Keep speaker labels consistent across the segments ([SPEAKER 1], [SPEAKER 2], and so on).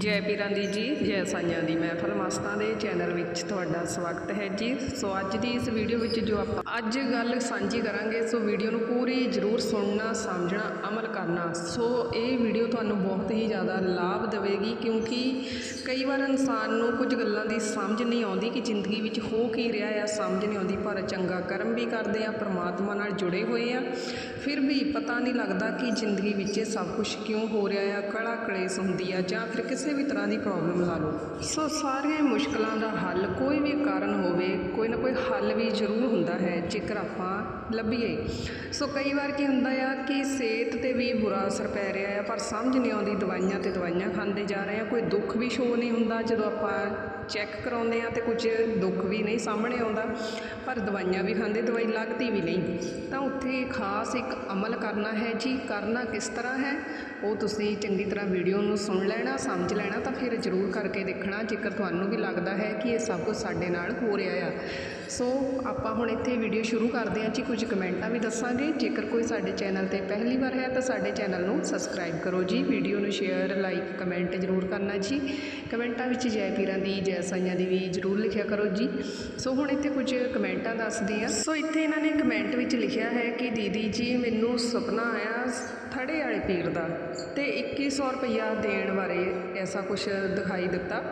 [SPEAKER 1] ਜੈ ਪੀਰਾਂ ਦੀ ਜੀ, ਜੈ ਸਾਈਆਂ ਦੀ ਮਹਿਫਲ ਮਸਤਾਂ ਦੇ ਚੈਨਲ ਵਿੱਚ ਤੁਹਾਡਾ ਸਵਾਗਤ ਹੈ ਜੀ। ਸੋ ਅੱਜ ਦੀ ਇਸ ਵੀਡੀਓ ਵਿੱਚ ਜੋ ਆਪਾਂ ਅੱਜ ਗੱਲ ਸਾਂਝੀ ਕਰਾਂਗੇ, ਸੋ ਵੀਡੀਓ ਨੂੰ ਪੂਰੀ ਜ਼ਰੂਰ ਸੁਣਨਾ, ਸਮਝਣਾ, ਅਮਲ ਕਰਨਾ। ਸੋ ਇਹ ਵੀਡੀਓ ਤੁਹਾਨੂੰ ਬਹੁਤ ਹੀ ਜ਼ਿਆਦਾ ਲਾਭ ਦੇਵੇਗੀ, ਕਿਉਂਕਿ ਕਈ ਵਾਰ ਇਨਸਾਨ ਨੂੰ ਕੁਝ ਗੱਲਾਂ ਦੀ ਸਮਝ ਨਹੀਂ ਆਉਂਦੀ ਕਿ ਜ਼ਿੰਦਗੀ ਵਿੱਚ ਹੋ ਕੀ ਰਿਹਾ ਆ, ਸਮਝ ਨਹੀਂ ਆਉਂਦੀ, ਪਰ ਚੰਗਾ ਕਰਮ ਵੀ ਕਰਦੇ ਆ, ਪਰਮਾਤਮਾ ਨਾਲ ਜੁੜੇ ਹੋਏ ਆ। ਫਿਰ ਵੀ ਪਤਾ ਨਹੀਂ ਲੱਗਦਾ ਕਿ ਜ਼ਿੰਦਗੀ ਵਿੱਚ ਇਹ ਸਭ ਕੁਝ ਕਿਉਂ ਹੋ ਰਿਹਾ ਆ ਕਲਾ ਕਲੇਸ਼ ਹੁੰਦੀ ਆ ਜਾਂ ਫਿਰ ਕਿਸ ਕਿਸੇ ਵੀ ਤਰ੍ਹਾਂ ਦੀ ਪ੍ਰੋਬਲਮ ਲਾ ਲਓ। ਸੋ ਸਾਰੀਆਂ ਮੁਸ਼ਕਲਾਂ ਦਾ ਹੱਲ ਕੋਈ ਵੀ ਕਾਰਨ ਹੋਵੇ, ਕੋਈ ਨਾ ਕੋਈ ਹੱਲ ਵੀ ਜ਼ਰੂਰ ਹੁੰਦਾ ਹੈ। ਜੇਕਰ ਆਪਾਂ ਲੱਭੀਏ। ਸੋ ਕਈ ਵਾਰ ਕੀ ਹੁੰਦਾ ਆ ਕਿ ਸਿਹਤ ਤੇ ਵੀ ਬੁਰਾ ਅਸਰ ਪੈ ਰਿਹਾ ਆ, ਪਰ ਸਮਝ ਨਹੀਂ ਆਉਂਦੀ ਦਵਾਈਆਂ ਤੇ ਦਵਾਈਆਂ ਖਾਂਦੇ ਜਾ ਰਹੇ ਆ। ਕੋਈ ਦੁੱਖ ਵੀ ਸ਼ੋ ਨਹੀਂ ਹੁੰਦਾ ਜਦੋਂ ਆਪਾਂ ਚੈੱਕ ਕਰਾਉਂਦੇ ਆ ਤੇ ਕੁਝ ਦੁੱਖ ਵੀ ਨਹੀਂ ਸਾਹਮਣੇ ਆਉਂਦਾ, ਪਰ ਦਵਾਈਆਂ ਵੀ ਖਾਂਦੇ, ਦਵਾਈ ਲੱਗਦੀ ਵੀ ਨਹੀਂ। ਤਾਂ ਉੱਥੇ ਖਾਸ ਇੱਕ ਅਮਲ ਕਰਨਾ ਹੈ ਜੀ, ਕਰਨਾ ਕਿਸ ਤਰ੍ਹਾਂ ਹੈ? ਉਹ ਤੁਸੀਂ ਚੰਗੀ ਤਰ੍ਹਾਂ ਵੀਡੀਓ ਨੂੰ ਸੁਣ ਲੈਣਾ, ਸਮਝ ਲੈਣਾ, ਤਾਂ ਫਿਰ ਜ਼ਰੂਰ ਕਰਕੇ ਦੇਖਣਾ, ਜੇਕਰ ਤੁਹਾਨੂੰ ਵੀ ਲੱਗਦਾ ਹੈ ਕਿ ਇਹ ਸਭ ਕੁਝ ਸਾਡੇ ਨਾਲ ਹੋ ਰਿਹਾ ਆ। ਸੋ ਆਪਾਂ ਹੁਣ ਇੱਥੇ ਵੀਡੀਓ ਸ਼ੁਰੂ ਕਰਦੇ ਹਾਂ ਜੀ ਕੁਝ ਕਮੈਂਟਾਂ ਵੀ ਦੱਸਾਂਗੇ। ਜੇਕਰ ਕੋਈ ਸਾਡੇ ਚੈਨਲ ਤੇ ਪਹਿਲੀ ਵਾਰ ਹੈ ਤਾਂ ਸਾਡੇ ਚੈਨਲ ਨੂੰ ਸਬਸਕ੍ਰਾਈਬ ਕਰੋ ਜੀ। ਵੀਡੀਓ ਨੂੰ ਸ਼ੇਅਰ, ਲਾਈਕ, ਕਮੈਂਟ ਜ਼ਰੂਰ ਕਰਨਾ ਜੀ। ਕਮੈਂਟਾਂ ਵਿੱਚ ਜੈ ਪੀਰਾਂ ਦੀ, ਜੈ ਸਾਈਆਂ ਦੀ ਵੀ ਜ਼ਰੂਰ ਲਿਖਿਆ ਕਰੋ ਜੀ। ਸੋ ਹੁਣ ਇੱਥੇ ਕੁਝ ਕਮੈਂਟਾਂ ਦੱਸਦੀ ਆ। ਸੋ ਇੱਥੇ ਇਹਨਾਂ ਨੇ ਕਮੈਂਟ ਵਿੱਚ ਲਿਖਿਆ ਹੈ ਕਿ ਦੀਦੀ ਜੀ, ਮੈਨੂੰ ਸੁਪਨਾ ਆਇਆ ਥੜੇ ਵਾਲੇ ਪੀਰ ਦਾ ਤੇ 2100 ਰੁਪਇਆ ਦੇਣ ਬਾਰੇ ਐਸਾ ਕੁਝ ਦਿਖਾਈ ਦਿੱਤਾ।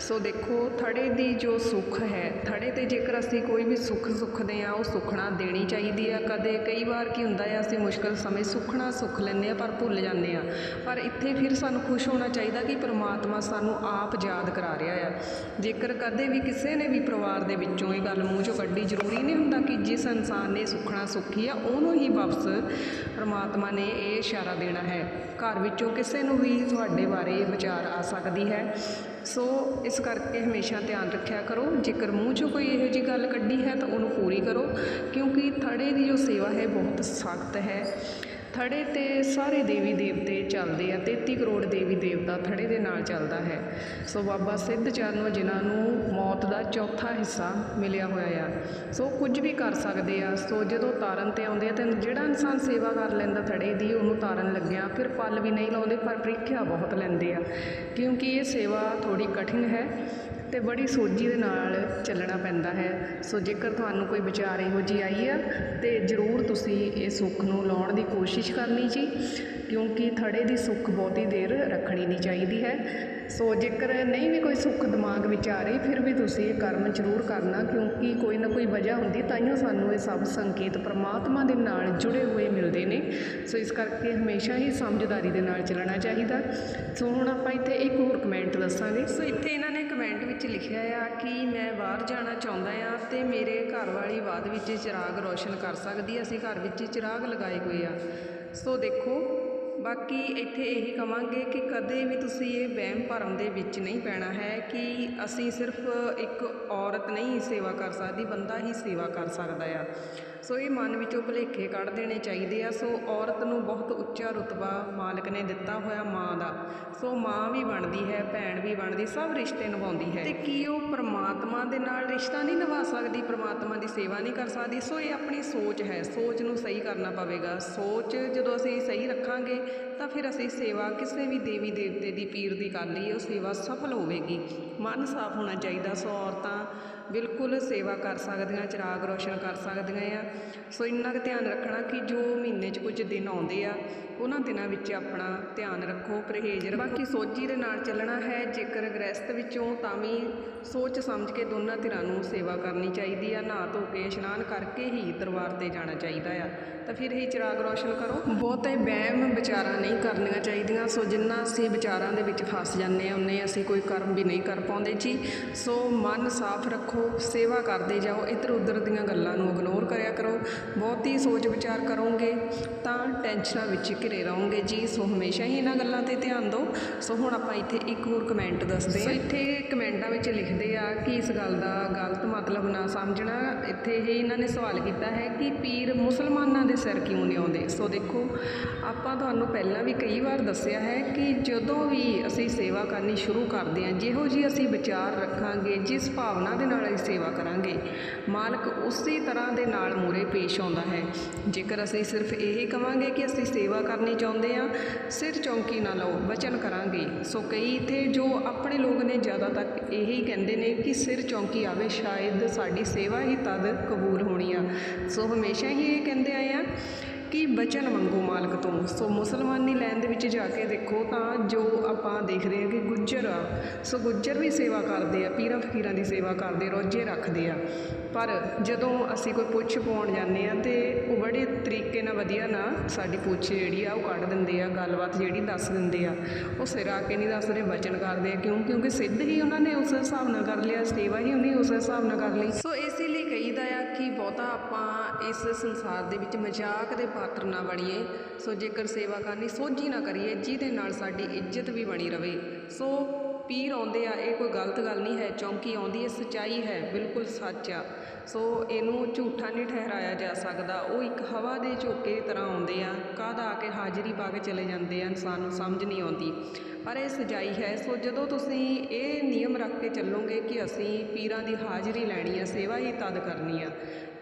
[SPEAKER 1] ਸੋ ਦੇਖੋ, ਥੜੇ ਦੀ ਜੋ ਸੁੱਖ ਹੈ, ਥੜੇ ਤੇ ਜੇਕਰ ਅਸੀਂ ਕੋਈ ਵੀ ਸੁੱਖ ਸੁੱਖਦੇ ਆ ਉਹ ਸੁੱਖਣਾ ਦੇਣੀ ਚਾਹੀਦੀ ਆ। ਕਦੇ ਕਈ ਵਾਰ ਕੀ ਹੁੰਦਾ ਆ, ਅਸੀਂ ਮੁਸ਼ਕਲ ਸਮੇਂ ਸੁੱਖਣਾ ਸੁੱਖ ਲੈਂਦੇ ਆ, ਪਰ ਭੁੱਲ ਜਾਂਦੇ ਆ। ਪਰ ਇੱਥੇ ਫਿਰ ਸਾਨੂੰ ਖੁਸ਼ ਹੋਣਾ ਚਾਹੀਦਾ ਕਿ ਪ੍ਰਮਾਤਮਾ ਸਾਨੂੰ ਆਪ ਯਾਦ ਕਰਾ ਰਿਹਾ ਆ। ਜੇਕਰ ਕਦੇ ਵੀ ਕਿਸੇ ਨੇ ਵੀ ਪਰਿਵਾਰ ਦੇ ਵਿੱਚੋਂ ਇਹ ਗੱਲ ਮੂੰਹ ਚੋਂ ਕੱਢੀ, ਜ਼ਰੂਰੀ ਨਹੀਂ ਹੁੰਦਾ ਕਿ ਜਿਸ ਇਨਸਾਨ ਨੇ ਸੁੱਖਣਾ ਸੁੱਖੀ ਆ, ਉਹਨੂੰ ਹੀ ਵਾਪਸ ਪ੍ਰਮਾਤਮਾ ਨੇ ਇਹ ਇਸ਼ਾਰਾ ਦੇਣਾ ਹੈ। ਘਰ ਵਿੱਚੋਂ ਕਿਸੇ ਨੂੰ ਵੀ ਤੁਹਾਡੇ ਬਾਰੇ ਵਿਚਾਰ ਆ ਸਕਦੀ ਹੈ। ਸੋ ਇਸ ਕਰਕੇ ਹਮੇਸ਼ਾ ਧਿਆਨ ਰੱਖਿਆ ਕਰੋ। ਜੇਕਰ ਮੂੰਹ 'ਚੋਂ ਕੋਈ ਇਹੋ ਜਿਹੀ ਗੱਲ ਕੱਢੀ ਹੈ ਤਾਂ ਉਹਨੂੰ ਪੂਰੀ ਕਰੋ, ਕਿਉਂਕਿ ਥੜੇ ਦੀ ਜੋ ਸੇਵਾ ਹੈ ਬਹੁਤ ਸਖਤ ਹੈ। ਥੜੇ ਤੇ ਸਾਰੇ ਦੇਵੀ ਦੇਵਤੇ ਚੱਲਦੇ ਆ 33 ਕਰੋੜ ਦੇਵੀ ਦੇਵਤਾ ਥੜੇ ਦੇ ਨਾਲ ਚੱਲਦਾ ਹੈ। ਸੋ ਬਾਬਾ ਸਿੱਧ ਚਰਨੋਂ ਜਿਨ੍ਹਾਂ ਨੂੰ ਮੌਤ ਦਾ ਚੌਥਾ ਹਿੱਸਾ ਮਿਲਿਆ ਹੋਇਆ ਆ, ਸੋ ਕੁਝ ਵੀ ਕਰ ਸਕਦੇ ਆ। ਸੋ ਜਦੋਂ ਤਾਰਨ ਤੇ ਆਉਂਦੇ ਆ ਤੇ ਜਿਹੜਾ ਇਨਸਾਨ ਸੇਵਾ ਕਰ ਲੈਂਦਾ ਥੜੇ ਦੀ, ਉਹਨੂੰ ਤਾਰਨ ਲੱਗਿਆ। ਫਿਰ ਪਲ ਵੀ ਨਹੀਂ ਲਾਉਂਦੇ, ਪਰ ਪ੍ਰੀਖਿਆ ਬਹੁਤ ਲੈਂਦੇ ਆ, ਕਿਉਂਕਿ ਇਹ ਸੇਵਾ ਥੋੜੀ ਕਠਿਨ ਹੈ। ਤੇ ਬੜੀ ਸੋਝੀ ਦੇ ਨਾਲ ਚੱਲਣਾ ਪੈਂਦਾ ਹੈ। ਸੋ ਜੇਕਰ ਤੁਹਾਨੂੰ ਕੋਈ ਵਿਚਾਰ ਇਹੋ ਜਿਹੀ ਆਈ ਆ, ਤੇ ਜ਼ਰੂਰ ਤੁਸੀਂ ਇਹ ਸੁੱਖ ਨੂੰ ਲਾਉਣ ਦੀ ਕੋਸ਼ਿਸ਼ ਕਰਨੀ ਜੀ, ਕਿਉਂਕਿ ਥੜੇ ਦੀ ਸੁੱਖ ਬਹੁਤੀ ਦੇਰ ਰੱਖਣੀ ਨਹੀਂ ਚਾਹੀਦੀ ਹੈ। ਸੋ ਜੇਕਰ ਨਹੀਂ ਵੀ ਕੋਈ ਸੁੱਖ ਦਿਮਾਗ ਵਿੱਚ ਆ ਰਹੀ, ਫਿਰ ਵੀ ਤੁਸੀਂ ਇਹ ਕਰਮ ਜ਼ਰੂਰ ਕਰਨਾ, ਕਿਉਂਕਿ ਕੋਈ ਨਾ ਕੋਈ ਵਜ੍ਹਾ ਹੁੰਦੀ ਤਾਈਓ ਸਾਨੂੰ ਇਹ ਸਭ ਸੰਕੇਤ ਪ੍ਰਮਾਤਮਾ ਦੇ ਨਾਲ ਜੁੜੇ ਹੋਏ ਮਿਲਦੇ ਨੇ। ਸੋ ਇਸ ਕਰਕੇ ਹਮੇਸ਼ਾ ਹੀ ਸਮਝਦਾਰੀ ਦੇ ਨਾਲ ਚੱਲਣਾ ਚਾਹੀਦਾ। ਸੋ ਹੁਣ ਆਪਾਂ ਇੱਥੇ ਇੱਕ ਹੋਰ ਕਮੈਂਟ ਦੱਸਾਂਗੇ। ਸੋ ਇੱਥੇ ਇਹਨਾਂ ਨੇ ਕਮੈਂਟ ਵਿੱਚ ਲਿਖਿਆ ਆ ਕਿ ਮੈਂ ਬਾਹਰ ਜਾਣਾ ਚਾਹੁੰਦਾ ਆ ਤੇ ਮੇਰੇ ਘਰ ਵਾਲੀ ਬਾਅਦ ਵਿੱਚ ਚਿਰਾਗ ਰੋਸ਼ਨ ਕਰ ਸਕਦੀ ਅਸੀਂ ਘਰ ਵਿੱਚ ਚਿਰਾਗ ਲਗਾਏ ਹੋਏ ਆ। ਸੋ ਦੇਖੋ, ਬਾਕੀ ਇੱਥੇ ਇਹੀ ਕਵਾਂਗੇ ਕਿ ਕਦੇ ਵੀ ਤੁਸੀਂ ਇਹ ਵਹਿਮ ਭਰਮ ਦੇ ਵਿੱਚ ਨਹੀਂ ਪੈਣਾ ਹੈ ਕਿ ਅਸੀਂ ਸਿਰਫ ਇੱਕ ਔਰਤ ਨਹੀਂ ਸੇਵਾ ਕਰ ਸਕਦੀ, ਬੰਦਾ ਹੀ ਸੇਵਾ ਕਰ ਸਕਦਾ ਆ। ਸੋ ਇਹ ਮਨ ਵਿੱਚੋਂ ਭੁਲੇਖੇ ਕੱਢ ਦੇਣੇ ਚਾਹੀਦੇ ਆ। ਸੋ ਔਰਤ ਨੂੰ ਬਹੁਤ ਉੱਚਾ ਰੁਤਬਾ ਮਾਲਕ ਨੇ ਦਿੱਤਾ ਹੋਇਆ ਮਾਂ ਦਾ। ਸੋ ਮਾਂ ਵੀ ਬਣਦੀ ਹੈ, ਭੈਣ ਵੀ ਬਣਦੀ, ਸਭ ਰਿਸ਼ਤੇ ਨਿਭਾਉਂਦੀ ਹੈ। ਤੇ ਕੀ ਉਹ ਪ੍ਰਮਾਤਮਾ ਦੇ ਨਾਲ ਰਿਸ਼ਤਾ ਨਹੀਂ ਨਿਭਾ ਸਕਦੀ, ਪ੍ਰਮਾਤਮਾ ਦੀ ਸੇਵਾ ਨਹੀਂ ਕਰ ਸਕਦੀ? ਸੋ ਇਹ ਆਪਣੀ ਸੋਚ ਹੈ। ਸੋਚ ਨੂੰ ਸਹੀ ਕਰਨਾ ਪਵੇਗਾ। ਸੋਚ ਜਦੋਂ ਅਸੀਂ ਸਹੀ ਰੱਖਾਂਗੇ, ਤਾਂ ਫਿਰ ਅਸੀਂ ਸੇਵਾ ਕਿਸੇ ਵੀ ਦੇਵੀ ਦੇਵਤੇ ਦੀ ਪੀਰ ਦੀ ਕਰ ਲਈਏ, ਉਹ ਸੇਵਾ ਸਫਲ ਹੋਵੇਗੀ। ਮਨ ਸਾਫ਼ ਹੋਣਾ ਚਾਹੀਦਾ। ਸੋ ਔਰਤਾਂ ਬਿਲਕੁਲ ਸੇਵਾ ਕਰ ਸਕਦੀਆਂ, ਚਿਰਾਗ ਰੋਸ਼ਨ ਕਰ ਸਕਦੀਆਂ ਆ। ਸੋ ਇੰਨਾ ਕੁ ਧਿਆਨ ਰੱਖਣਾ ਕਿ ਜੋ ਮਹੀਨੇ 'ਚ ਕੁਝ ਦਿਨ ਆਉਂਦੇ ਆ, ਉਹਨਾਂ ਦਿਨਾਂ ਵਿੱਚ ਆਪਣਾ ਧਿਆਨ ਰੱਖੋ, ਪਰਹੇਜ਼ ਰੱਖੋ। ਬਾਕੀ ਸੋਝੀ ਦੇ ਨਾਲ ਚੱਲਣਾ ਹੈ, ਜੇਕਰ ਗ੍ਰਸਤ ਵਿੱਚੋਂ ਤਾਂ ਵੀ ਸੋਚ ਸਮਝ ਕੇ ਦੋਨਾਂ ਧਿਰਾਂ ਨੂੰ ਸੇਵਾ ਕਰਨੀ ਚਾਹੀਦੀ ਆ, ਨਹਾ ਧੋ ਕੇ ਇਸ਼ਨਾਨ ਕਰਕੇ ਹੀ ਦਰਬਾਰ ਤੇ ਜਾਣਾ ਚਾਹੀਦਾ ਆ। ਤਾਂ ਫਿਰ ਹੀ ਚਿਰਾਗ ਰੋਸ਼ਨ ਕਰੋ। ਬਹੁਤੇ ਵਹਿਮ ਵਿਚਾਰਾਂ ਨਹੀਂ ਕਰਨੀਆਂ ਚਾਹੀਦੀਆਂ। ਸੋ ਜਿੰਨਾ ਅਸੀਂ ਵਿਚਾਰਾਂ ਦੇ ਵਿੱਚ ਫਸ ਜਾਂਦੇ ਹਾਂ ਉਨੇ ਅਸੀਂ ਕੋਈ ਕਰਮ ਵੀ ਨਹੀਂ ਕਰ ਪਾਉਂਦੇ ਜੀ। ਸੋ ਮਨ ਸਾਫ਼ ਰੱਖੋ ਸੇਵਾ ਕਰਦੇ ਜਾਓ ਇੱਧਰ ਉੱਧਰ ਦੀਆਂ ਗੱਲਾਂ ਨੂੰ ਇਗਨੋਰ ਕਰਿਆ ਕਰੋ ਬਹੁਤੀ ਸੋਚ ਵਿਚਾਰ ਕਰੋਗੇ ਤਾਂ ਟੈਨਸ਼ਨਾਂ ਵਿੱਚ ਘਿਰੇ ਰਹੋਗੇ। ਜੀ ਸੋ ਹਮੇਸ਼ਾ ਹੀ ਇਹਨਾਂ ਗੱਲਾਂ ਤੇ ਧਿਆਨ ਦਿਓ। ਸੋ ਹੁਣ ਆਪਾਂ ਇੱਥੇ ਇੱਕ ਹੋਰ ਕਮੈਂਟ ਦੱਸਦੇ ਹਾਂ। ਇੱਥੇ ਕਮੈਂਟਾਂ ਵਿੱਚ ਲਿਖਦੇ ਆ ਕਿ ਇਸ ਗੱਲ ਦਾ ਗਲਤ ਮਤਲਬ ਨਾ ਸਮਝਣਾ। ਇੱਥੇ ਇਹ ਇਹਨਾਂ ਨੇ ਸਵਾਲ ਕੀਤਾ ਹੈ ਕਿ ਪੀਰ ਮੁਸਲਮਾਨਾਂ ਦੇ ਸਿਰ ਕਿਉਂ ਨਹੀਂ ਆਉਂਦੇ? ਸੋ ਦੇਖੋ ਆਪਾਂ ਤੁਹਾਨੂੰ ਪਹਿਲਾਂ ਵੀ ਕਈ ਵਾਰ ਦੱਸਿਆ ਹੈ ਕਿ ਜਦੋਂ ਵੀ ਅਸੀਂ ਸੇਵਾ ਕਰਨੀ ਸ਼ੁਰੂ ਕਰਦੇ ਹਾਂ ਜਿਹੋ ਜੀ ਅਸੀਂ ਵਿਚਾਰ ਰੱਖਾਂਗੇ ਜਿਸ ਭਾਵਨਾ ਦੇ ਨਾਲ ਦੀ ਸੇਵਾ ਕਰਾਂਗੇ। ਮਾਲਕ ਉਸੇ ਤਰ੍ਹਾਂ ਦੇ ਨਾਲ ਮੂਰੇ ਪੇਸ਼ ਆਉਂਦਾ ਹੈ। ਜੇਕਰ ਅਸੀਂ ਸਿਰਫ ਇਹ ਕਵਾਂਗੇ ਕਿ ਅਸੀਂ ਸੇਵਾ ਕਰਨੀ ਚਾਹੁੰਦੇ ਹਾਂ, ਸਿਰ ਚੌਂਕੀ ਨਾ ਲਓ ਬਚਨ ਕਰਾਂਗੇ। ਸੋ ਕਈ ਇੱਥੇ ਜੋ ਆਪਣੇ ਲੋਕ ਨੇ ਜ਼ਿਆਦਾ ਤੱਕ ਇਹੀ ਕਹਿੰਦੇ ਨੇ ਕਿ ਸਿਰ ਚੌਂਕੀ ਆਵੇ, ਸ਼ਾਇਦ ਸਾਡੀ ਸੇਵਾ ਹੀ ਤਦ ਕਬੂਲ ਹੋਣੀ ਆ। ਸੋ ਹਮੇਸ਼ਾ ਹੀ ਇਹ ਕਹਿੰਦੇ ਆਏ ਆ ਬਚਨ ਮੰਗੋ ਮਾਲਕ ਤੋਂ। ਸੋ ਮੁਸਲਮਾਨੀ ਲੈਣ ਦੇ ਵਿੱਚ ਜਾ ਕੇ ਦੇਖੋ ਤਾਂ ਜੋ ਆਪਾਂ ਦੇਖਦੇ ਹਾਂ ਕਿ ਗੁੱਜਰ ਆ। ਸੋ ਗੁੱਜਰ ਵੀ ਸੇਵਾ ਕਰਦੇ ਆ, ਪੀਰਾਂ ਫਕੀਰਾਂ ਦੀ ਸੇਵਾ ਕਰਦੇ, ਰੋਜੇ ਰੱਖਦੇ ਆ। ਪਰ ਜਦੋਂ ਅਸੀਂ ਕੋਈ ਪੁੱਛ ਪਾਉਣ ਜਾਂਦੇ ਆ ਤੇ ਉਹ ਬੜੇ ਤਰੀਕੇ ਨਾਲ ਵਧੀਆ ਨਾ ਸਾਡੀ ਪੁੱਛ ਜਿਹੜੀ ਆ ਉਹ ਕੱਢ ਦਿੰਦੇ ਆ, ਗੱਲਬਾਤ ਜਿਹੜੀ ਦੱਸ ਦਿੰਦੇ ਆ। ਉਹ ਸਿਰ ਆ ਕੇ ਨਹੀਂ ਦੱਸਦੇ ਬਚਨ ਕਰਦੇ ਆ। ਕਿਉਂ? ਕਿਉਂਕਿ ਸਿੱਧ ਹੀ ਉਹਨਾਂ ਨੇ ਉਸ ਹਿਸਾਬ ਨਾਲ ਕਰ ਲਿਆ, ਸੇਵਾ ਹੀ ਉਹਨੇ ਉਸ ਹਿਸਾਬ ਨਾਲ ਕਰ ਲਈ। ਸੋ ਇਸੇ ਲਈ ਕਹੀਦਾ ਆ ਕਿ ਬਹੁਤਾ ਆਪਾਂ ਇਸ ਸੰਸਾਰ ਦੇ ਵਿੱਚ ਮਜ਼ਾਕ ਦੇ ਪਾਤਰ ਨਾ ਬਣੀਏ। ਸੋ ਜੇਕਰ ਸੇਵਾ ਕਰਨੀ ਸੋਝੀ ਨਾ ਕਰੀਏ, ਜਿਹਦੇ ਨਾਲ ਸਾਡੀ ਇੱਜ਼ਤ ਵੀ ਬਣੀ ਰਵੇ। ਸੋ ਪੀਰ ਆਉਂਦੇ ਆ, ਇਹ ਕੋਈ ਗਲਤ ਗੱਲ ਨਹੀਂ ਹੈ। ਚੌਂਕੀ ਆਉਂਦੀ ਹੈ, ਸਚਾਈ ਹੈ, ਬਿਲਕੁਲ ਸੱਚ ਆ। ਸੋ ਇਹਨੂੰ ਝੂਠਾ ਨਹੀਂ ਠਹਿਰਾਇਆ ਜਾ ਸਕਦਾ। ਉਹ ਇੱਕ ਹਵਾ ਦੇ ਝੋਕੇ ਦੀ ਤਰ੍ਹਾਂ ਆਉਂਦੇ ਆ। ਕਾਹਦਾ ਆ ਕੇ ਹਾਜ਼ਰੀ ਪਾ ਕੇ ਚਲੇ ਜਾਂਦੇ ਆ, ਇਨਸਾਨ ਨੂੰ ਸਮਝ ਨਹੀਂ ਆਉਂਦੀ। ਪਰ ਇਹ ਸਜਾਈ ਹੈ। ਸੋ ਜਦੋਂ ਤੁਸੀਂ ਇਹ ਨਿਯਮ ਰੱਖ ਕੇ ਚੱਲੋਗੇ ਕਿ ਅਸੀਂ ਪੀਰਾਂ ਦੀ ਹਾਜ਼ਰੀ ਲੈਣੀ ਆ, ਸੇਵਾ ਹੀ ਤਦ ਕਰਨੀ ਆ,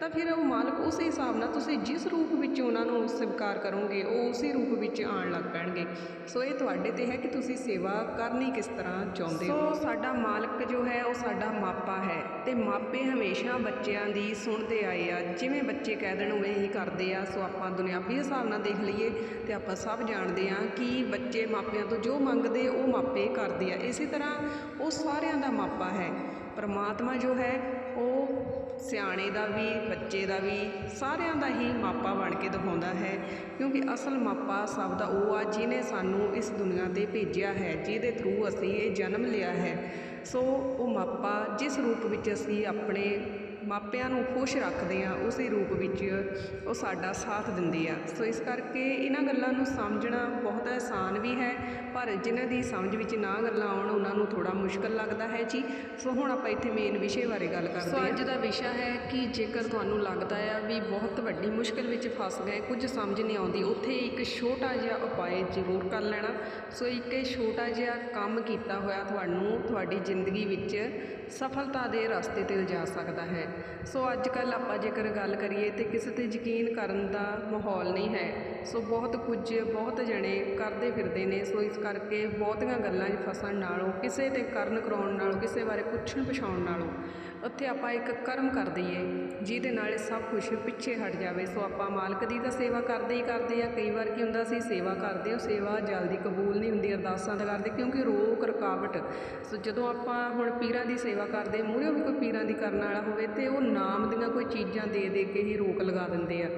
[SPEAKER 1] ਤਾਂ ਫਿਰ ਉਹ ਮਾਲਕ ਉਸੇ ਹਿਸਾਬ ਨਾਲ ਤੁਸੀਂ ਜਿਸ ਰੂਪ ਵਿੱਚ ਉਹਨਾਂ ਨੂੰ ਸਵੀਕਾਰ ਕਰੋਗੇ, ਉਹ ਉਸੇ ਰੂਪ ਵਿੱਚ ਆਉਣ ਲੱਗ ਪੈਣਗੇ। ਸੋ ਇਹ ਤੁਹਾਡੇ ਤੇ ਹੈ ਕਿ ਤੁਸੀਂ ਸੇਵਾ ਕਰਨੀ ਕਿਸ ਤਰ੍ਹਾਂ ਚਾਹੁੰਦੇ ਹੋ? ਸੋ ਸਾਡਾ ਮਾਲਕ ਜੋ ਹੈ, ਉਹ ਸਾਡਾ ਮਾਪਾ ਹੈ ਤੇ ਮਾਪੇ ਹਮੇਸ਼ਾ ਬੱਚਿਆਂ ਦੀ ਸੁਣਦੇ ਆਏ ਆ। ਜਿਵੇਂ ਬੱਚੇ ਕਹਿ ਦੇਣ ਉਵੇਂ ਹੀ ਕਰਦੇ ਆ। ਸੋ ਆਪਾਂ ਦੁਨਿਆਵੀ ਹਿਸਾਬ ਨਾਲ ਦੇਖ ਲਈਏ ਤੇ ਆਪਾਂ ਸਭ ਜਾਣਦੇ ਆ ਕਿ ਬੱਚੇ ਮਾਪਿਆਂ ਤੋਂ ਜੋ ਮੰਗ ਮੰਗਦੇ, ਉਹ ਮਾਪੇ ਕਰਦੇ ਆ। ਇਸੇ ਤਰ੍ਹਾਂ ਉਹ ਸਾਰਿਆਂ ਦਾ ਮਾਪਾ ਹੈ। ਪਰਮਾਤਮਾ ਜੋ ਹੈ, ਉਹ ਸਿਆਣੇ ਦਾ ਵੀ, ਬੱਚੇ ਦਾ ਵੀ, ਸਾਰਿਆਂ ਦਾ ਹੀ ਮਾਪਾ ਬਣ ਕੇ ਦਿਖਾਉਂਦਾ ਹੈ। ਕਿਉਂਕਿ ਅਸਲ ਮਾਪਾ ਸਭ ਦਾ ਉਹ ਆ ਜਿਹਨੇ ਸਾਨੂੰ ਇਸ ਦੁਨੀਆ ਤੇ ਭੇਜਿਆ ਹੈ, ਜਿਹਦੇ ਥਰੂ ਅਸੀਂ ਇਹ ਜਨਮ ਲਿਆ ਹੈ। ਸੋ ਉਹ ਮਾਪਾ ਜਿਸ ਰੂਪ ਵਿੱਚ ਅਸੀਂ ਆਪਣੇ ਮਾਪਿਆਂ ਨੂੰ ਖੁਸ਼ ਰੱਖਦੇ ਆ ਉਸੇ ਰੂਪ ਵਿੱਚ ਉਹ ਸਾਡਾ ਸਾਥ ਦਿੰਦੇ ਆ। ਸੋ ਇਸ ਕਰਕੇ ਇਹਨਾਂ ਗੱਲਾਂ ਨੂੰ ਸਮਝਣਾ ਬਹੁਤ ਆਸਾਨ ਵੀ ਹੈ ਪਰ ਜਿਨ੍ਹਾਂ ਦੀ ਸਮਝ ਵਿੱਚ ਨਾ ਗੱਲਾਂ ਆਉਣ ਉਹਨਾਂ ਨੂੰ ਥੋੜਾ ਮੁਸ਼ਕਲ ਲੱਗਦਾ ਹੈ ਜੀ। ਸੋ ਹੁਣ ਆਪਾਂ ਇੱਥੇ ਮੇਨ ਵਿਸ਼ੇ ਬਾਰੇ ਗੱਲ ਕਰਦੇ ਹਾਂ। ਸੋ ਅੱਜ ਦਾ ਵਿਸ਼ਾ ਹੈ ਕਿ ਜੇਕਰ ਤੁਹਾਨੂੰ ਲੱਗਦਾ ਆ ਵੀ ਬਹੁਤ ਵੱਡੀ ਮੁਸ਼ਕਲ ਵਿੱਚ ਫਸ ਗਏ ਕੁਝ ਸਮਝ ਨਹੀਂ ਆਉਂਦੀ ਉੱਥੇ ਇੱਕ ਛੋਟਾ ਜਿਹਾ ਉਪਾਅ ਜ਼ਰੂਰ ਕਰ ਲੈਣਾ। ਸੋ ਇੱਕ ਛੋਟਾ ਜਿਹਾ ਕੰਮ ਕੀਤਾ ਹੋਇਆ ਤੁਹਾਨੂੰ ਤੁਹਾਡੀ ਜ਼ਿੰਦਗੀ ਵਿੱਚ ਸਫਲਤਾ ਦੇ ਰਸਤੇ ਤੇ ਲਿਜਾ ਸਕਦਾ ਹੈ। ਸੋ ਅੱਜ ਕੱਲ੍ਹ ਆਪਾਂ ਜੇਕਰ ਗੱਲ ਕਰੀਏ ਤੇ ਕਿਸੇ ਤੇ ਯਕੀਨ ਕਰਨ ਦਾ ਮਾਹੌਲ ਨਹੀਂ ਹੈ। ਸੋ ਬਹੁਤ ਕੁਝ ਬਹੁਤ ਜਣੇ ਕਰਦੇ ਫਿਰਦੇ ਨੇ। ਸੋ ਇਸ ਕਰਕੇ ਬਹੁਤੀਆਂ ਗੱਲਾਂ 'ਚ ਫਸਣ ਨਾਲੋਂ, ਕਿਸੇ ਤੇ ਕਰਨ ਕਰਾਉਣ ਨਾਲੋਂ, ਕਿਸੇ ਬਾਰੇ ਪੁੱਛਣ ਪਛਾਉਣ ਨਾਲੋਂ ਉੱਥੇ ਆਪਾਂ ਇੱਕ ਕਰਮ ਕਰ ਦਈਏ, ਜਿਹਦੇ ਨਾਲ ਇਹ ਸਭ ਕੁਝ ਪਿੱਛੇ ਹਟ ਜਾਵੇ। ਸੋ ਆਪਾਂ ਮਾਲਕ ਦੀ ਤਾਂ ਸੇਵਾ ਕਰਦੇ ਹੀ ਕਰਦੇ ਆ। ਕਈ ਵਾਰ ਕੀ ਹੁੰਦਾ ਸੀ, ਸੇਵਾ ਕਰਦੇ ਉਹ ਸੇਵਾ ਜਲਦੀ ਕਬੂਲ ਨਹੀਂ ਹੁੰਦੀ, ਅਰਦਾਸਾਂ ਦਾ ਕਰਦੇ, ਕਿਉਂਕਿ ਰੋਕ ਰੁਕਾਵਟ। ਸੋ ਜਦੋਂ ਆਪਾਂ ਹੁਣ ਪੀਰਾਂ ਦੀ ਸੇਵਾ ਕਰਦੇ, ਮੂਹਰੇ ਵੀ ਕੋਈ ਪੀਰਾਂ ਦੀ ਕਰਨ ਵਾਲਾ ਹੋਵੇ, ਤੇ ਉਹ ਨਾਮ ਦੀਆਂ ਕੋਈ ਚੀਜ਼ਾਂ ਦੇ ਦੇ ਕੇ ਹੀ ਰੋਕ ਲਗਾ ਦਿੰਦੇ ਆ।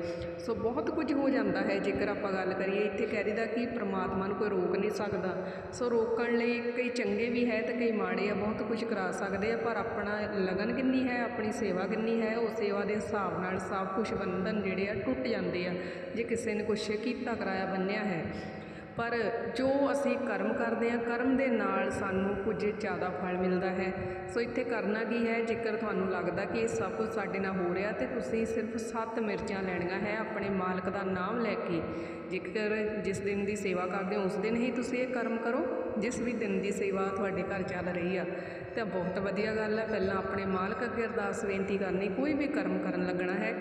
[SPEAKER 1] ਸੋ ਬਹੁਤ ਕੁਝ ਹੋ ਜਾਂਦਾ ਹੈ, ਜੇਕਰ ਆਪਾਂ ਗੱਲ ਕਰੀਏ, ਇੱਥੇ ਕਹਿ ਦਿੰਦਾ ਕਿ ਪ੍ਰਮਾਤਮਾ ਨੂੰ ਕੋਈ ਰੋਕ ਨਹੀਂ ਸਕਦਾ। ਸੋ ਰੋਕਣ ਲਈ ਕਈ ਚੰਗੇ ਵੀ ਹੈ ਤੇ ਕਈ ਮਾੜੇ ਆ, ਬਹੁਤ ਕੁਝ ਕਰਾ ਸਕਦੇ ਆ, ਪਰ ਆਪਣਾ ਲਗਨ ਕਿੰਨੀ ਹੈ, ਆਪਣੀ ਸੇਵਾ ਕਿੰਨੀ ਹੈ, ਉਹ ਸੇਵਾ ਦੇ ਹਿਸਾਬ ਨਾਲ ਸਭ ਕੁਝ ਬੰਧਨ ਜਿਹੜੇ ਆ ਟੁੱਟ ਜਾਂਦੇ ਆ, ਜੇ ਕਿਸੇ ਨੇ ਕੁਛ ਕੀਤਾ ਕਰਾਇਆ ਬੰਨਿਆ ਹੈ। ਪਰ ਜੋ ਅਸੀਂ ਕਰਮ ਕਰਦੇ ਹਾਂ ਕਰਮ ਦੇ ਨਾਲ ਸਾਨੂੰ ਕੁਝ ਜ਼ਿਆਦਾ ਫਲ ਮਿਲਦਾ ਹੈ। ਸੋ ਇੱਥੇ ਕਰਨਾ ਕੀ ਹੈ, ਜੇਕਰ ਤੁਹਾਨੂੰ ਲੱਗਦਾ ਕਿ ਇਹ ਸਭ ਕੁਝ ਸਾਡੇ ਨਾਲ ਹੋ ਰਿਹਾ, ਤੇ ਤੁਸੀਂ ਸਿਰਫ ਸੱਤ ਮਿਰਚਾਂ ਲੈਣੀਆਂ ਹੈ ਆਪਣੇ ਮਾਲਕ ਦਾ ਨਾਮ ਲੈ ਕੇ। ਜੇਕਰ ਜਿਸ ਦਿਨ ਦੀ ਸੇਵਾ ਕਰਦੇ ਹੋ, ਉਸ ਦਿਨ ਹੀ ਤੁਸੀਂ ਇਹ ਕਰਮ ਕਰੋ। ਜਿਸ ਵੀ ਦਿਨ ਦੀ ਸੇਵਾ ਤੁਹਾਡੇ ਘਰ ਚੱਲ ਰਹੀ ਆ, ਤਾਂ ਬਹੁਤ ਵਧੀਆ ਗੱਲ ਆ। ਪਹਿਲਾਂ ਆਪਣੇ ਮਾਲਕ ਅੱਗੇ ਅਰਦਾਸ ਬੇਨਤੀ ਕਰਨੀ, ਕੋਈ ਵੀ ਕਰਮ ਕਰਨ ਲੱਗਣਾ ਹੈ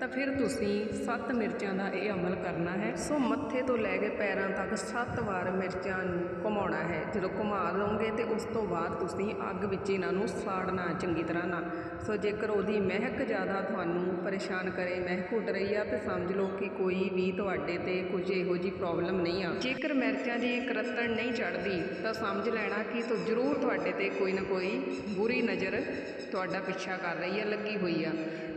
[SPEAKER 1] ਤਾਂ ਫਿਰ ਤੁਸੀਂ ਸੱਤ ਮਿਰਚਾਂ ਦਾ ਇਹ ਅਮਲ ਕਰਨਾ ਹੈ। ਸੋ ਮੱਥੇ ਤੋਂ ਲੈ ਕੇ ਪੈਰਾਂ ਤੱਕ ਸੱਤ ਵਾਰ ਮਿਰਚਾਂ ਨੂੰ ਘੁਮਾਉਣਾ ਹੈ। ਜਦੋਂ ਘੁਮਾ ਲਓਗੇ ਤੇ ਉਸ ਤੋਂ ਬਾਅਦ ਤੁਸੀਂ ਅੱਗ ਵਿੱਚ ਇਹਨਾਂ ਨੂੰ ਸਾੜਨਾ ਚੰਗੀ ਤਰ੍ਹਾਂ ਨਾਲ ਸੋ ਜੇਕਰ ਉਹਦੀ ਮਹਿਕ ਜ਼ਿਆਦਾ ਤੁਹਾਨੂੰ ਪਰੇਸ਼ਾਨ ਕਰੇ, ਮਹਿਕ ਉੱਡ ਰਹੀ ਆ, ਤੇ ਸਮਝ ਲਓ ਕਿ ਕੋਈ ਵੀ ਤੁਹਾਡੇ ਤੇ ਕੁਝ ਇਹੋ ਜੀ ਪ੍ਰੋਬਲਮ ਨਹੀਂ ਆ। ਜੇਕਰ ਮਿਰਚਾਂ ਦੀ ਕਰਤਣ ਨਹੀਂ ਚੜਦੀ ਤਾਂ ਸਮਝ ਲੈਣਾ ਕਿ ਤੋ ਜ਼ਰੂਰ ਤੁਹਾਡੇ ਤੇ ਕੋਈ ਨਾ ਕੋਈ ਬੁਰੀ ਨਜ਼ਰ ਤੁਹਾਡਾ ਪਿੱਛਾ ਕਰ ਰਹੀ ਆ, ਲੱਗੀ ਹੋਈ ਆ।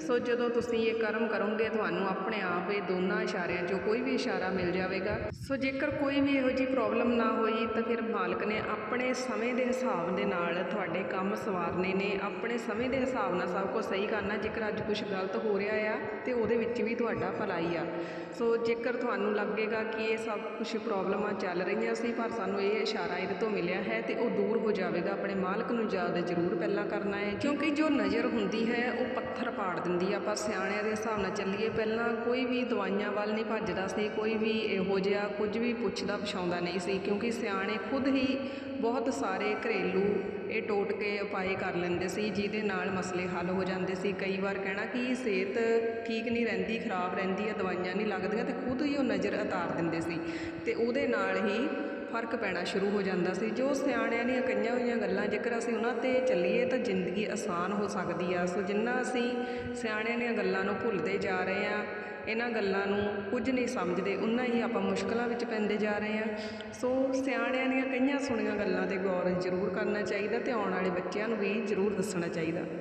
[SPEAKER 1] ਸੋ ਜਦੋਂ ਤੁਸੀਂ ਇਹ ਕਰਮ ਕਰੋਗੇ, ਤੁਹਾਨੂੰ ਆਪਣੇ ਆਪ ਇਹ ਦੋਨਾਂ ਇਸ਼ਾਰਿਆਂ 'ਚੋਂ ਕੋਈ ਵੀ ਇਸ਼ਾਰਾ ਮਿਲ ਜਾਵੇਗਾ। ਸੋ ਜੇਕਰ ਕੋਈ ਵੀ ਇਹੋ ਜੀ ਪ੍ਰੋਬਲਮ ਨਾ ਹੋਈ, ਤਾਂ ਫਿਰ ਮਾਲਕ ਨੇ ਆਪਣੇ ਸਮੇਂ ਦੇ ਹਿਸਾਬ ਦੇ ਨਾਲ ਤੁਹਾਡੇ ਕੰਮ ਸਵਾਰਨੇ ਨੇ। ਆਪਣੇ ਸਮੇਂ ਦੇ ਹਿਸਾਬ ਨਾਲ ਸਭ ਕੁਝ ਸਹੀ ਕਰਨਾ, ਜੇਕਰ ਅੱਜ ਕੁਝ ਗਲਤ ਹੋ ਰਿਹਾ ਆ, ਤੇ ਉਹਦੇ ਵਿੱਚ ਵੀ ਤੁਹਾਡਾ ਭਲਾਈ ਆ। ਸੋ ਜੇਕਰ ਤੁਹਾਨੂੰ ਲੱਗੇਗਾ ਕਿ ਇਹ ਸਭ ਕੁਝ ਪ੍ਰੋਬਲਮਾਂ ਚੱਲ ਰਹੀਆਂ ਸੀ, ਪਰ ਸਾਨੂੰ ਇਹ ਇਸ਼ਾਰਾ ਇਹਦੇ ਤੋਂ ਮਿਲਿਆ ਹੈ ਤੇ ਉਹ ਦੂਰ ਹੋ ਜਾਵੇਗਾ, ਆਪਣੇ ਮਾਲਕ ਨੂੰ ਯਾਦ ਜ਼ਰੂਰ ਪਹਿਲਾਂ ਕਰਨਾ ਹੈ। ਕਿਉਂਕਿ ਜੋ ਨਜ਼ਰ ਹੁੰਦੀ ਹੈ, ਉਹ ਪੱਥਰ ਪਾੜ ਦਿੰਦੀ ਆ ਪਰ ਸਿਆਣਿਆਂ ਦੇ ਹਿਸਾਬ ਨਾਲ ਚੱਲੀਏ, ਪਹਿਲਾਂ ਕੋਈ ਵੀ ਦਵਾਈਆਂ ਵੱਲ ਨਹੀਂ ਭੱਜਦਾ ਸੀ, ਕੋਈ ਵੀ ਇਹੋ ਜਿਹਾ ਕੁਝ ਵੀ ਪੁੱਛਦਾ, ਪਛਾਉਂਦਾ ਨਹੀਂ ਸੀ, ਕਿਉਂਕਿ ਸਿਆਣੇ ਖੁਦ ਹੀ ਬਹੁਤ ਸਾਰੇ ਘਰੇਲੂ ਇਹ ਟੋਟਕੇ ਉਪਾਏ ਕਰ ਲੈਂਦੇ ਸੀ, ਜਿਹਦੇ ਨਾਲ ਮਸਲੇ ਹੱਲ ਹੋ ਜਾਂਦੇ ਸੀ। ਕਈ ਵਾਰ ਕਹਿਣਾ ਕਿ ਸਿਹਤ ਠੀਕ ਨਹੀਂ ਰਹਿੰਦੀ, ਖਰਾਬ ਰਹਿੰਦੀ ਆ, ਦਵਾਈਆਂ ਨਹੀਂ ਲੱਗਦੀਆਂ, ਤੇ ਖੁਦ ਹੀ ਉਹ ਨਜ਼ਰ ਉਤਾਰ ਦਿੰਦੇ ਸੀ। ਤੇ ਉਹਦੇ ਨਾਲ ਹੀ ਫ਼ਰਕ ਪੈਣਾ ਸ਼ੁਰੂ ਹੋ ਜਾਂਦਾ ਸੀ। ਜੋ ਸਿਆਣਿਆਂ ਦੀਆਂ ਕਈਆਂ ਹੋਈਆਂ ਗੱਲਾਂ, ਜੇਕਰ ਅਸੀਂ ਉਹਨਾਂ ਤੇ ਚੱਲੀਏ ਤਾਂ ਜ਼ਿੰਦਗੀ ਆਸਾਨ ਹੋ ਸਕਦੀ ਆ। ਸੋ ਜਿੰਨਾ ਅਸੀਂ ਸਿਆਣਿਆਂ ਦੀਆਂ ਗੱਲਾਂ ਨੂੰ ਭੁੱਲਦੇ ਜਾ ਰਹੇ ਆ, ਇਹਨਾਂ ਗੱਲਾਂ ਨੂੰ ਕੁਝ ਨਹੀਂ ਸਮਝਦੇ ਉਨਾਂ ਹੀ ਆਪਾਂ ਮੁਸ਼ਕਲਾਂ ਵਿੱਚ ਪੈਂਦੇ ਜਾ ਰਹੇ ਆ। ਸੋ ਸਿਆਣਿਆਂ ਦੀਆਂ ਕਈਆਂ ਸੁਣੀਆਂ ਗੱਲਾਂ ਤੇ ਗੌਰ ਜ਼ਰੂਰ ਕਰਨਾ ਚਾਹੀਦਾ ਤੇ ਆਉਣ ਵਾਲੇ ਬੱਚਿਆਂ ਨੂੰ ਵੀ ਜ਼ਰੂਰ ਦੱਸਣਾ ਚਾਹੀਦਾ।